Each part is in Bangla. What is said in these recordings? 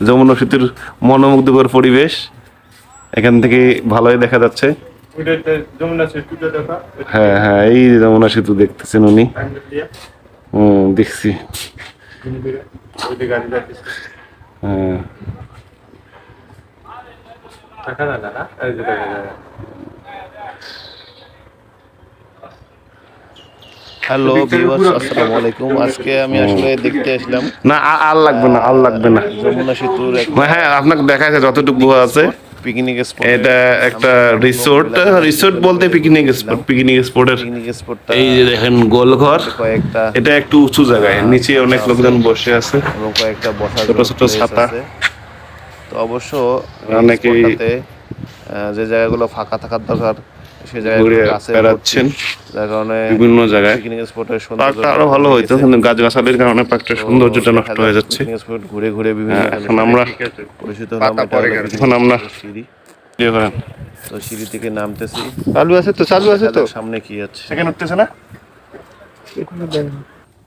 যমুনা সেতুর মনোমুগ্ধকর পরিবেশ এখান থেকে ভালোই দেখা যাচ্ছে। হ্যাঁ হ্যাঁ এই যমুনা সেতু দেখতেছেন উনি। হুম দেখছি। হ্যাঁ দেখা যায় না না এই যে দেখা যায় হ্যালো ভিউয়ার্স আসসালামু আলাইকুম আজকে আমি আসলে দেখতে আসলাম। না আর লাগবে না আর লাগবে না। যমুনা সেতুর হ্যাঁ আপনাকে দেখা যাচ্ছে যতটুকু আছে পিকনিক স্পট এটা একটা রিসোর্ট রিসোর্ট বলতে পিকনিক স্পট পিকনিক স্পটের এই যে দেখেন গোলঘর। কয়েকটা এটা একটু উঁচু জায়গায় নিচে অনেক লোকজন বসে আছে। এবং কয়েকটা বসার ছোট ছোট ছাতা। আছে। তো অবশ্য অনেকেই- অনেকেই যে জায়গাগুলো ফাঁকা থাকার দরকার সে ঘুরে বেড়াচ্ছেন কারণে বিভিন্ন জায়গায়। স্পটের পার্কটা আরও ভালো হইতো কিন্তু গাছগাছালির কারণে পার্কটার সৌন্দর্যটা নষ্ট হয়ে যাচ্ছে। স্পট ঘুরে ঘুরে বিভিন্ন হ্যাঁ, এখন আমরা পরিচিত হলাম। এটা হলো picnic এখন আমরা সিঁড়ি। ইয়ে তো সিঁড়ি থেকে নামতেছি। চালু আছে তো চালু আছে তো। সামনে কি আছে। সেকেন্ড উঠতেছে না?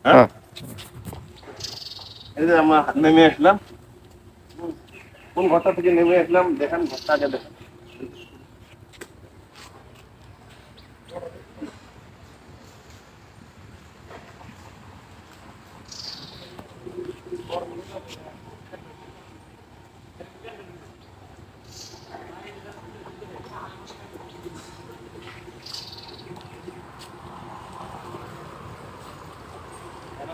হ্যাঁ? এই যে আমরা নেমে আসলাম। কোন ঘরটা থেকে নেমে আসলাম দেখেন ঘরটা আগে দেখেন।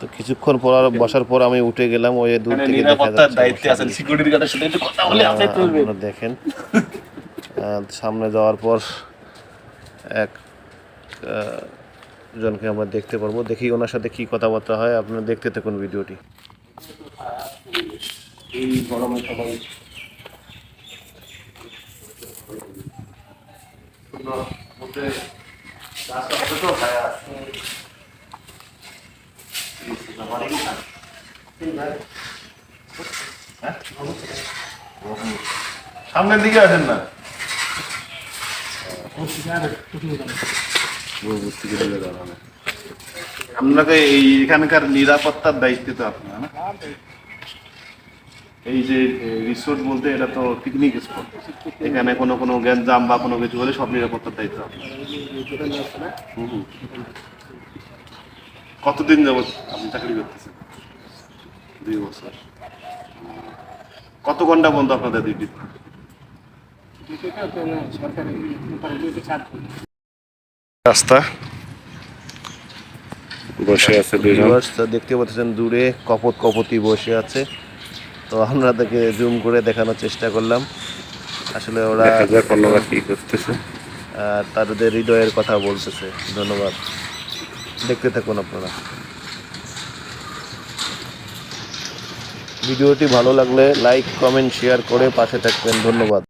তো কিছুক্ষণ পর আর বসার পর আমি উঠে গেলাম ওই দূর থেকে দেখা নিরাপত্তার যাচ্ছে দায়িত্বে আছেন সিকিউরিটি গার্ডের সাথে একটু কথা বলে আপনি চলবে দেখেন। সামনে যাওয়ার পর এক জনকে আমরা দেখতে পারব। দেখি ওনার সাথে কি কথাবার্তা হয়। আপনারা দেখতে থাকুন ভিডিওটি। এই গরমে সবাই মধ্যে রাস্তা তো ছায়া সামনের দিকে আসেন না। আপনাকে এই এখানকার নিরাপত্তার দায়িত্ব তো আপনার, না? এই যে রিসোর্ট বলতে এটা তো পিকনিক স্পট এখানে কোনো কোনো গ্যাঞ্জাম বা কোনো কিছু হলে সব নিরাপত্তার দায়িত্ব আপনার। কতদিন যাবত আপনি চাকরি করতেছেন? দুই বছর। কত ঘণ্টা বন্ধ আপনাদের ডিউটি? রাস্তা। বসে আছে দেখতে পাচ্ছেন দূরে কপত কপতি বসে আছে। তো আমরা তাকে জুম করে দেখানোর চেষ্টা করলাম। আসলে ওরা কি করতেছে। আহ, তাদের হৃদয়ের কথা বলতেছে। ধন্যবাদ। দেখতে থাকুন আপনারা ভিডিওটি ভালো লাগলে লাইক কমেন্ট শেয়ার করে পাশে থাকবেন। ধন্যবাদ।